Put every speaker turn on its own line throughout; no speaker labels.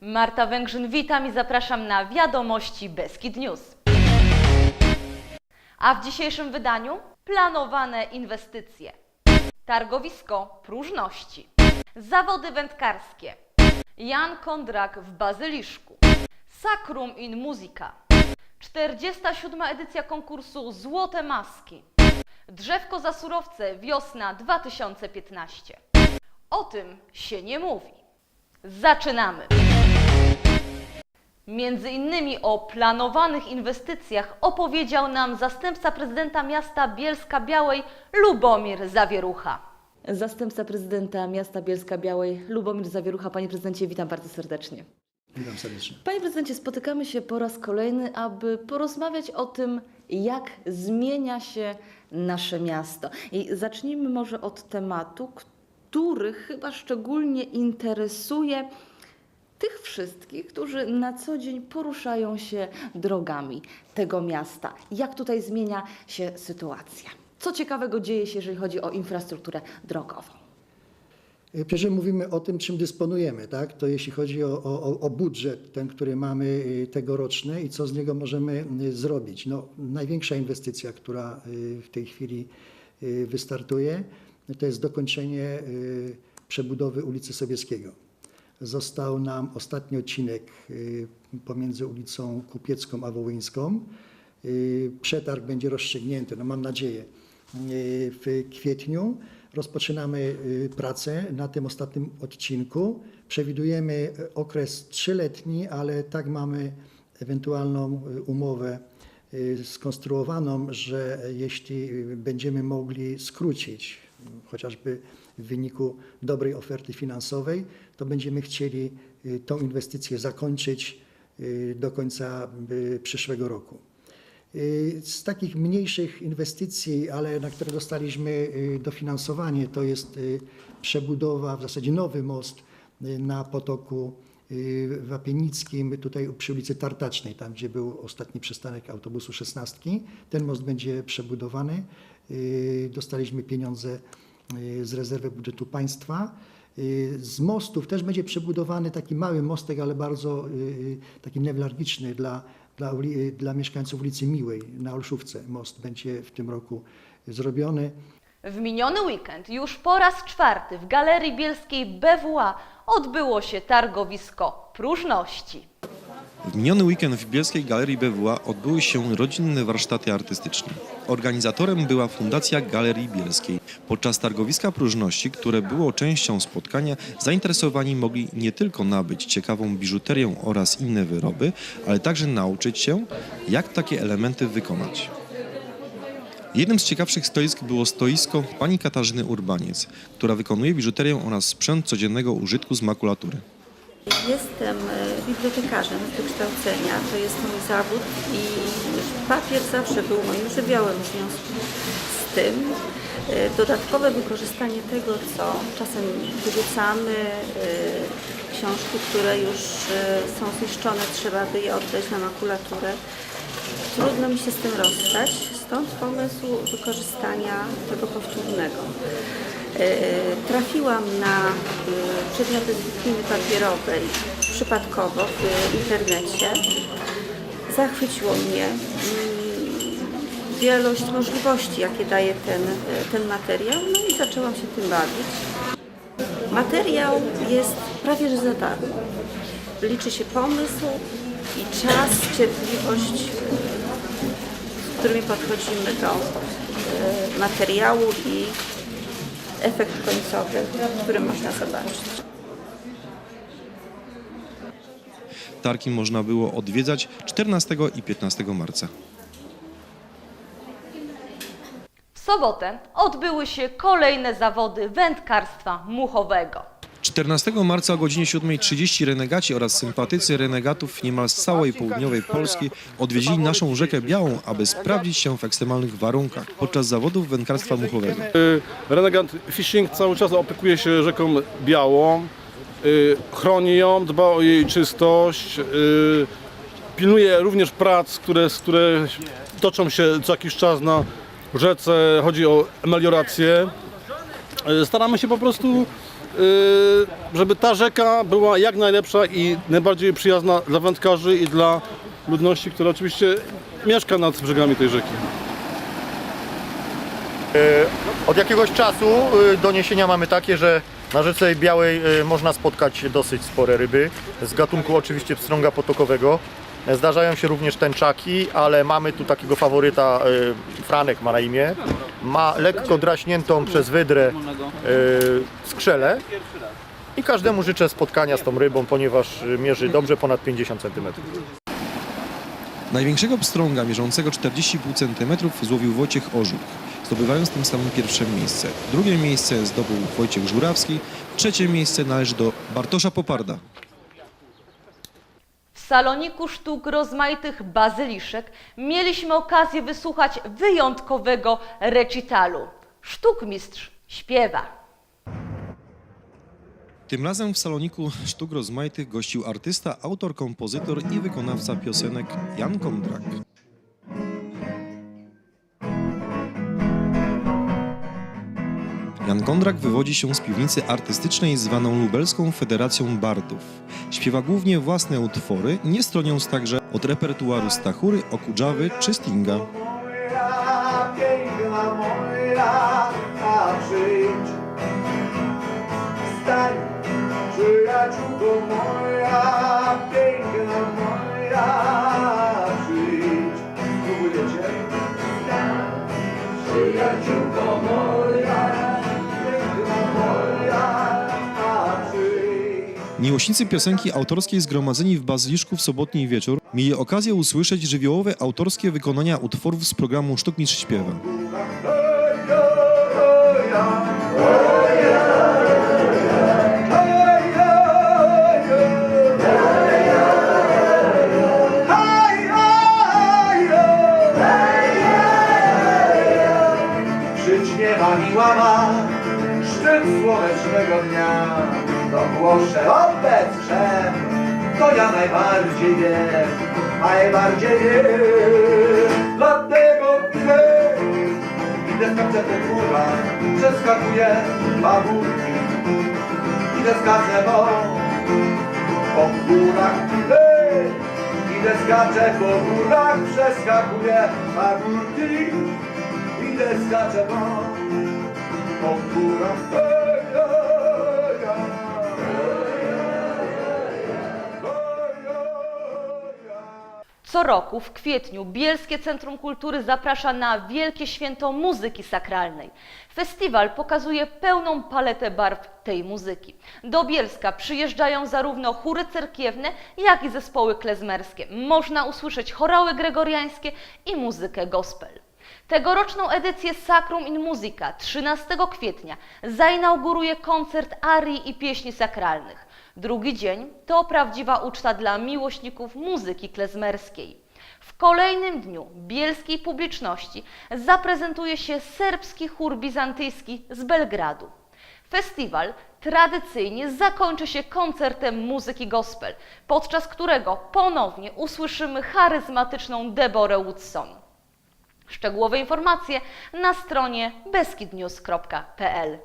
Marta Węgrzyn, witam i zapraszam na wiadomości Beskid News. A w dzisiejszym wydaniu planowane inwestycje, targowisko próżności, zawody wędkarskie, Jan Kondrak w Bazyliszku, Sacrum in Musica, 47. edycja konkursu Złote Maski, Drzewko za surowce wiosna 2015. O tym się nie mówi. Zaczynamy! Między innymi o planowanych inwestycjach opowiedział nam zastępca prezydenta miasta Bielska Białej Lubomir Zawierucha. Zastępca prezydenta miasta Bielska Białej Lubomir Zawierucha. Panie prezydencie, witam bardzo serdecznie.
Witam serdecznie.
Panie prezydencie, spotykamy się po raz kolejny, aby porozmawiać o tym, jak zmienia się nasze miasto. I zacznijmy może od tematu, który chyba szczególnie interesuje tych wszystkich, którzy na co dzień poruszają się drogami tego miasta. Jak tutaj zmienia się sytuacja? Co ciekawego dzieje się, jeżeli chodzi o infrastrukturę drogową?
Pierwsze mówimy o tym, czym dysponujemy, tak? To jeśli chodzi o, o, o budżet, ten, który mamy y, tegoroczny i co z niego możemy y, zrobić. No, największa inwestycja, która y, w tej chwili wystartuje, to jest dokończenie przebudowy ulicy Sobieskiego. Został nam ostatni odcinek pomiędzy ulicą Kupiecką a Wołyńską. Przetarg będzie rozstrzygnięty, no mam nadzieję, w kwietniu. Rozpoczynamy y, pracę na tym ostatnim odcinku. Przewidujemy y, okres trzyletni, ale tak mamy ewentualną y, umowę skonstruowaną, że jeśli będziemy mogli skrócić, chociażby w wyniku dobrej oferty finansowej, to będziemy chcieli tą inwestycję zakończyć do końca przyszłego roku. Y, Z takich mniejszych inwestycji, ale na które dostaliśmy y, dofinansowanie, to jest y, przebudowa, w zasadzie nowy most na potoku Wapienickim, tutaj przy ulicy Tartacznej, tam gdzie był ostatni przystanek autobusu 16. Ten most będzie przebudowany. Dostaliśmy pieniądze z rezerwy budżetu państwa. Z mostów też będzie przebudowany taki mały mostek, ale bardzo taki newralgiczny dla, dla, dla mieszkańców ulicy Miłej na Olszówce. Most będzie w tym roku zrobiony.
W miniony weekend już po raz czwarty w Galerii Bielskiej BWA odbyło się targowisko próżności.
W miniony weekend w Bielskiej Galerii BWA odbyły się rodzinne warsztaty artystyczne. Organizatorem była Fundacja Galerii Bielskiej. Podczas targowiska próżności, które było częścią spotkania, zainteresowani mogli nie tylko nabyć ciekawą biżuterię oraz inne wyroby, ale także nauczyć się, jak takie elementy wykonać. Jednym z ciekawszych stoisk było stoisko pani Katarzyny Urbaniec, która wykonuje biżuterię oraz sprzęt codziennego użytku z makulatury.
Jestem e, bibliotekarzem z wykształcenia, to jest mój zawód i papier zawsze był moim żywiołem w związku z tym. e, Dodatkowe wykorzystanie tego, co czasem wyrzucamy, e, książki, które już są zniszczone, trzeba by je oddać na makulaturę. Trudno mi się z tym rozstać, stąd pomysł wykorzystania tego powtórnego. E, Trafiłam na e, przedmioty z papierowej przypadkowo w internecie. Zachwyciło mnie mm, wielość możliwości, jakie daje ten, e, ten materiał, no i zaczęłam się tym bawić. Materiał jest prawie że za darmo. Liczy się pomysł i czas, cierpliwość, z którymi podchodzimy do materiału i efekt końcowy, który można zobaczyć.
Targi można było odwiedzać 14 i 15 marca.
W sobotę odbyły się kolejne zawody wędkarstwa muchowego.
14 marca o godzinie 7.30 renegaci oraz sympatycy renegatów niemal z całej południowej Polski odwiedzili naszą rzekę Białą, aby sprawdzić się w ekstremalnych warunkach podczas zawodów wędkarstwa muchowego.
Renegant Fishing cały czas opiekuje się rzeką Białą, y, chroni ją, dba o jej czystość, y, pilnuję również prac, które, które toczą się co jakiś czas na rzece. Chodzi o meliorację. E, Staramy się po prostu, e, żeby ta rzeka była jak najlepsza i najbardziej przyjazna dla wędkarzy i dla ludności, która oczywiście mieszka nad brzegami tej rzeki.
Od jakiegoś czasu doniesienia mamy takie, że na rzece Białej można spotkać dosyć spore ryby, z gatunku oczywiście pstrąga potokowego. Zdarzają się również tęczaki, ale mamy tu takiego faworyta, y, Franek ma na imię. Ma lekko draśniętą przez wydrę y, skrzelę i każdemu życzę spotkania z tą rybą, ponieważ mierzy dobrze ponad 50 cm.
Największego pstrąga mierzącego 40,5 cm złowił Wojciech Orzuk, zdobywając tym samym pierwsze miejsce. Drugie miejsce zdobył Wojciech Żurawski, trzecie miejsce należy do Bartosza Poparda.
Saloniku sztuk rozmaitych bazyliszek mieliśmy okazję wysłuchać wyjątkowego recitalu. Sztukmistrz śpiewa.
Tym razem w saloniku sztuk rozmaitych gościł artysta, autor, kompozytor i wykonawca piosenek Jan Kondrak. Jan Kondrak wywodzi się z piwnicy artystycznej zwaną Lubelską Federacją Bardów. Śpiewa głównie własne utwory, nie stroniąc także od repertuaru Stachury, Okudżawy czy Stinga.
moja, piękna moja,
Miłośnicy piosenki autorskiej zgromadzeni w Bazyliszku w sobotni wieczór mieli okazję usłyszeć żywiołowe autorskie wykonania utworów z programu Sztukmistrz Śpiewa.
Przyćmiewa miła ma szczyt słonecznego dnia To głoszę obec To ja najbardziej wiem Najbardziej wiem. Dlatego idę Idę skaczę po górach Przeskakuję pagórki Idę skaczę bo Po górach idę Idę skaczę po górach Przeskakuję pagórki Idę skaczę bo Po górach Ej,
Co roku w kwietniu Bielskie Centrum Kultury zaprasza na Wielkie Święto Muzyki Sakralnej. Festiwal pokazuje pełną paletę barw tej muzyki. Do Bielska przyjeżdżają zarówno chóry cerkiewne, jak i zespoły klezmerskie. Można usłyszeć chorały gregoriańskie i muzykę gospel. Tegoroczną edycję Sacrum in Musica 13 kwietnia zainauguruje koncert arii i pieśni sakralnych. Drugi dzień to prawdziwa uczta dla miłośników muzyki klezmerskiej. W kolejnym dniu bielskiej publiczności zaprezentuje się serbski chór bizantyjski z Belgradu. Festiwal tradycyjnie zakończy się koncertem muzyki gospel, podczas którego ponownie usłyszymy charyzmatyczną Deborę Woodson. Szczegółowe informacje na stronie beskidnews.pl.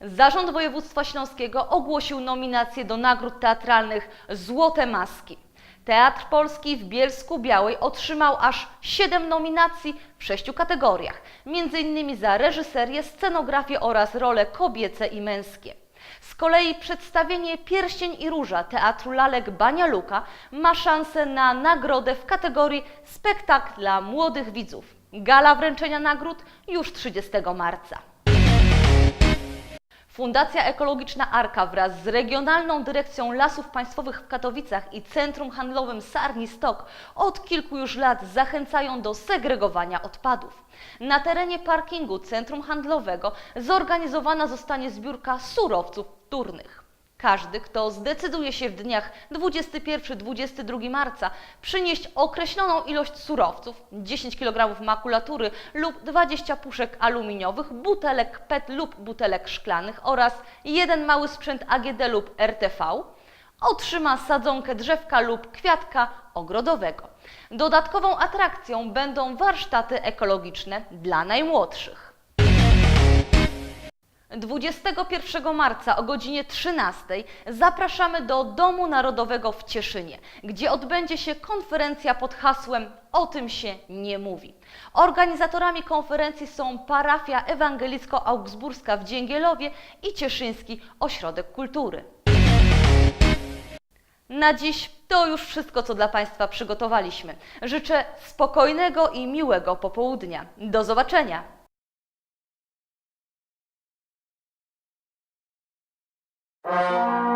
Zarząd Województwa Śląskiego ogłosił nominacje do nagród teatralnych Złote Maski. Teatr Polski w Bielsku Białej otrzymał aż 7 nominacji w sześciu kategoriach, m.in. za reżyserię, scenografię oraz role kobiece i męskie. Z kolei przedstawienie Pierścień i Róża Teatru Lalek Bania Luka ma szansę na nagrodę w kategorii Spektakl dla młodych widzów. Gala wręczenia nagród już 30 marca. Fundacja Ekologiczna Arka wraz z Regionalną Dyrekcją Lasów Państwowych w Katowicach i Centrum Handlowym Sarni Stok od kilku już lat zachęcają do segregowania odpadów. Na terenie parkingu Centrum Handlowego zorganizowana zostanie zbiórka surowców wtórnych. Każdy, kto zdecyduje się w dniach 21-22 marca przynieść określoną ilość surowców, 10 kg makulatury lub 20 puszek aluminiowych, butelek PET lub butelek szklanych oraz jeden mały sprzęt AGD lub RTV, otrzyma sadzonkę drzewka lub kwiatka ogrodowego. Dodatkową atrakcją będą warsztaty ekologiczne dla najmłodszych. 21 marca o godzinie 13 zapraszamy do Domu Narodowego w Cieszynie, gdzie odbędzie się konferencja pod hasłem O tym się nie mówi. Organizatorami konferencji są parafia ewangelicko-augsburska w Dzięgielowie i Cieszyński Ośrodek Kultury. Na dziś to już wszystko, co dla Państwa przygotowaliśmy. Życzę spokojnego i miłego popołudnia. Do zobaczenia!
Thank you.